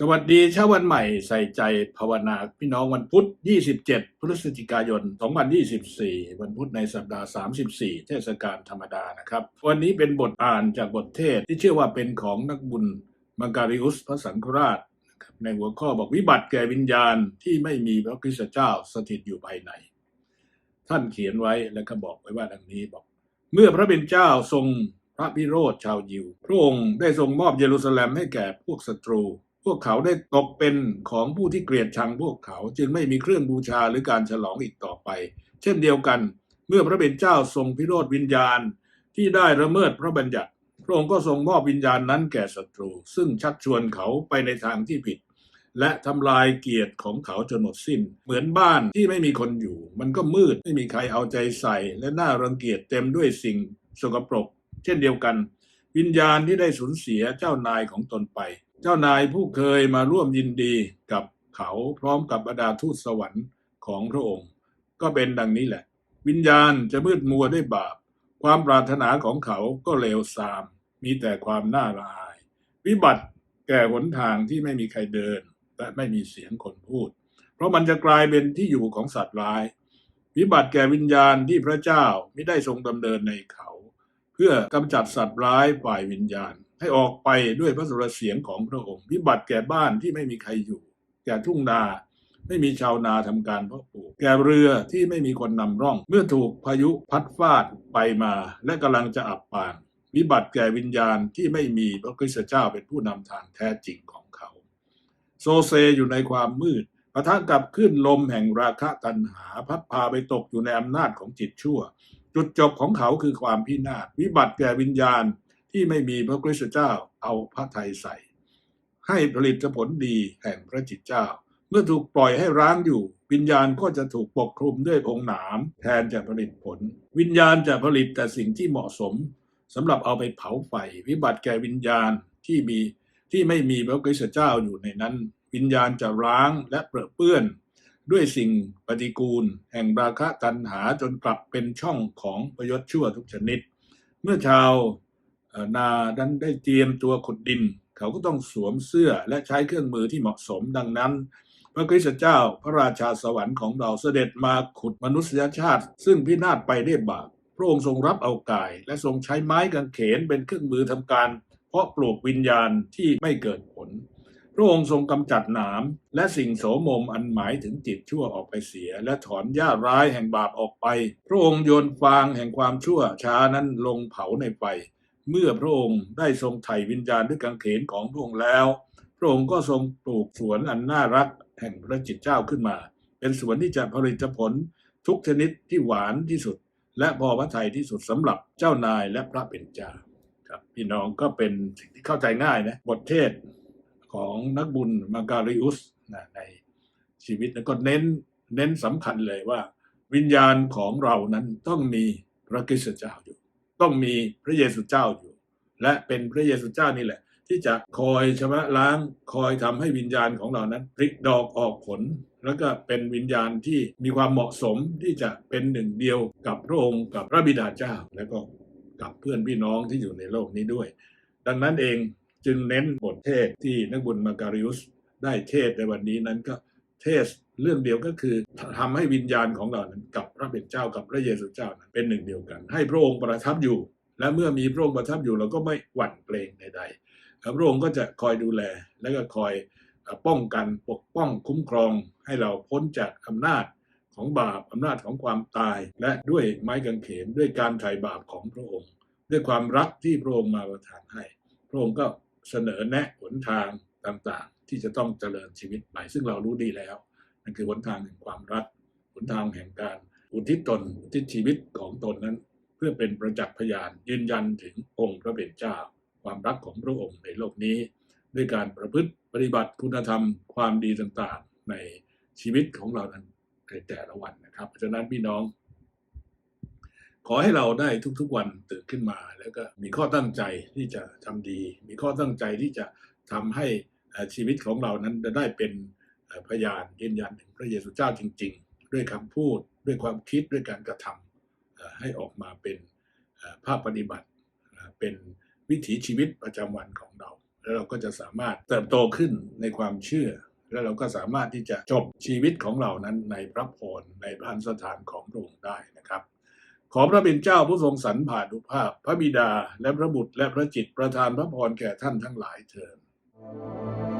สวัสดีเช้าวันใหม่ใส่ใจภาวนาพี่น้องวันพุธ 27 พฤศจิกายน 2024 วันพุธในสัปดาห์ 34 เทศกาลธรรมดานะครับ วันนี้เป็นบทอ่านจากบทเทศที่เชื่อว่าเป็นของนักบุญมังการิอุสพระสังฆราช ในหัวข้อบอกวิบัติแก่วิญญาณที่ไม่มีพระคริสตเจ้าสถิตอยู่ภายใน ท่านเขียนไว้แล้วก็บอกไว้ว่าดังนี้บอก เมื่อพระเป็นเจ้าทรงพระพิโรธชาวยิว พระองค์ได้ทรงมอบเยรูซาเล็มให้แก่พวกศัตรู พวกเขาได้ตกเป็นของผู้ที่เกลียดชังพวกเขาจึงไม่มีเครื่องบูชาหรือการฉลองอีกต่อไป เช่นเดียวกัน เมื่อพระเป็นเจ้าทรงพิโรธวิญญาณที่ได้ละเมิดพระบัญญัติ พระองค์ก็ทรงมอบวิญญาณนั้นแก่ศัตรู ซึ่งชักชวนเขาไปในทางที่ผิด และทำลายเกียรติของเขาจนหมดสิ้น เหมือนบ้านที่ไม่มีคนอยู่ มันก็มืดไม่มีใครเอาใจใส่ และน่ารังเกียจเต็มด้วยสิ่งสกปรก เช่นเดียวกัน วิญญาณที่ได้สูญเสียเจ้านายของตนไป เจ้านายผู้เคยมาร่วมยินดีกับเขาพร้อมกับบรรดาทูตสวรรค์ของพระองค์ ก็เป็นดังนี้แหละ วิญญาณจะมืดมัวด้วยบาป ความปรารถนาของเขาก็เลวทราม มีแต่ความน่าละอาย วิบัติแก่หนทางที่ไม่มีใครเดิน และไม่มีเสียงคนพูด เพราะมันจะกลายเป็นที่อยู่ของสัตว์ร้าย วิบัติแก่วิญญาณที่พระเจ้าไม่ได้ทรงดำเนินในเขา เพื่อกำจัดสัตว์ร้ายฝ่ายวิญญาณ ให้ออกไปด้วยพระสุรเสียงของพระองค์วิบัติแก่บ้านที่ไม่มีใครอยู่ แก่ทุ่งนาไม่มีชาวนาทำการเพาะปลูก แก่เรือที่ไม่มีคนนำร่อง เมื่อถูกพายุพัดฟาดไปมา และกำลังจะอับปางวิบัติแก่วิญญาณที่ไม่มีพระคริสตเจ้าเป็นผู้นำทางแท้จริงของเขา โซเซอยู่ในความมืดปะทะกับขึ้นลมแห่งราคะตัณหา พัดพาไปตกอยู่ในอำนาจของจิตชั่ว จุดจบของเขาคือความพินาศวิบัติแก่วิญญาณ ที่ไม่มีพระคริสตเจ้าเอาพระทัยใส่ ให้ผลิตผลดีแห่งพระจิตเจ้า เมื่อถูกปล่อยให้ร้างอยู่ วิญญาณก็จะถูกปกคลุมด้วยองค์หนามแทนจะผลิตผล วิญญาณจะผลิตแต่สิ่งที่เหมาะสมสำหรับเอาไปเผาไฟวิบัติแก่วิญญาณที่มีที่ไม่มีพระคริสตเจ้าอยู่ในนั้น วิญญาณจะร้างและเปรอะเปื้อน ด้วยสิ่งปฏิกูล แห่งราคะตัณหาจนกลับเป็นช่องของประยศชั่วทุกชนิด เมื่อชาว นาดันได้เตรียมตัวขุดดิน เขาก็ต้องสวมเสื้อและใช้เครื่องมือที่เหมาะสมดังนั้น พระคริสตเจ้าพระราชาสวรรค์ของเราเสด็จมาขุดมนุษยชาติ ซึ่งพินาศไปด้วยบาปพระองค์ทรงรับเอากาย และทรงใช้ไม้กางเขนเป็นเครื่องมือทำการ เพราะปลูกวิญญาณที่ไม่เกิดผล พระองค์ทรงกำจัดหนามและสิ่งโสมมอันหมายถึงจิตชั่วออกไปเสีย และถอนหญ้าร้ายแห่งบาปออกไป พระองค์โยนฟางแห่งความชั่วช้านั้นลงเผาในไฟ เมื่อพระองค์ได้ทรงไถ่วิญญาณด้วยกางเขนของพระองค์แล้ว พระองค์ก็ทรงปลูกสวนอันน่ารักแห่งพระจิตเจ้าขึ้นมา เป็นสวนที่จะผลิตผลทุกชนิดที่หวานที่สุด และพอพระทัยที่สุดสำหรับเจ้านายและพระเป็นเจ้าครับพี่น้องก็เป็นสิ่งที่เข้าใจง่ายนะบทเทศของนักบุญมาการิอุสนะในชีวิตแล้วก็เน้นเน้นสำคัญเลยว่า วิญญาณของเรานั้นต้องมีพระคิสเจ้าอยู่ ต้องมีพระเยซูเจ้าอยู่ และเป็นพระเยซูเจ้านี่แหละ ที่จะคอยชำระล้างคอยทำให้วิญญาณของเรานั้นพลิกดอกออกผล แล้วก็เป็นวิญญาณที่มีความเหมาะสมที่จะเป็นหนึ่งเดียวกับพระองค์กับพระบิดาเจ้า แล้วก็กับเพื่อนพี่น้องที่อยู่ในโลกนี้ด้วย ดังนั้นเองจึงเน้นบทเทศที่นักบุญมาการิอุสได้เทศในวันนี้นั้นก็ เทศเรื่องเดียวก็คือทำให้วิญญาณของเรานั้นกับพระเป็นเจ้ากับพระเยซูเจ้านั้นเป็นหนึ่งเดียวกัน ให้พระองค์ประทับอยู่ และเมื่อมีพระองค์ประทับอยู่เราก็ไม่หวั่นเกรงใดๆพระองค์ก็จะคอยดูแลและก็คอยป้องกันปกป้องคุ้มครองให้เราพ้นจากอำนาจของบาปอำนาจของความตาย และด้วยไม้กางเขนด้วยการไถ่บาปของพระองค์ ด้วยความรักที่พระองค์มาประทานให้ พระองค์ก็เสนอแนะหนทางต่าง ที่จะต้องเจริญชีวิตใหม่ซึ่งเรารู้ดีแล้วนั่นคือหนทางแห่งความรักหนทางแห่งการอุทิศตนอุทิศชีวิตของตนนั้น เพื่อเป็นประจักษ์พยานยืนยันถึงองค์พระเป็นเจ้า ความรักของพระองค์ในโลกนี้ ด้วยการประพฤติปฏิบัติคุณธรรมความดีต่างๆในชีวิตของเรานั้นในแต่ละวันนะครับเพราะฉะนั้นพี่น้อง ขอให้เราได้ทุกๆวันตื่นขึ้นมา แล้วก็มีข้อตั้งใจที่จะทำดี มีข้อตั้งใจที่จะทำให้ ชีวิตของเรานั้นจะได้เป็นพยานยืนยันถึงพระเยซูเจ้าจริง ๆ ด้วยคำพูดด้วยความคิดด้วยการกระทำให้ออกมาเป็นภาพปฏิบัติเป็นวิถีชีวิตประจำวันของเรา แล้วเราก็จะสามารถเติบโตขึ้นในความเชื่อ แล้วเราก็สามารถที่จะจบชีวิตของเรานั้นในพระพรในพันสถานของพระองค์ได้นะครับ ขอพระเป็นเจ้าผู้ทรงสรรผ่านุภาพ พระบิดาและพระบุตรและพระจิตประทานพระพรแก่ท่านทั้งหลายเถิด Música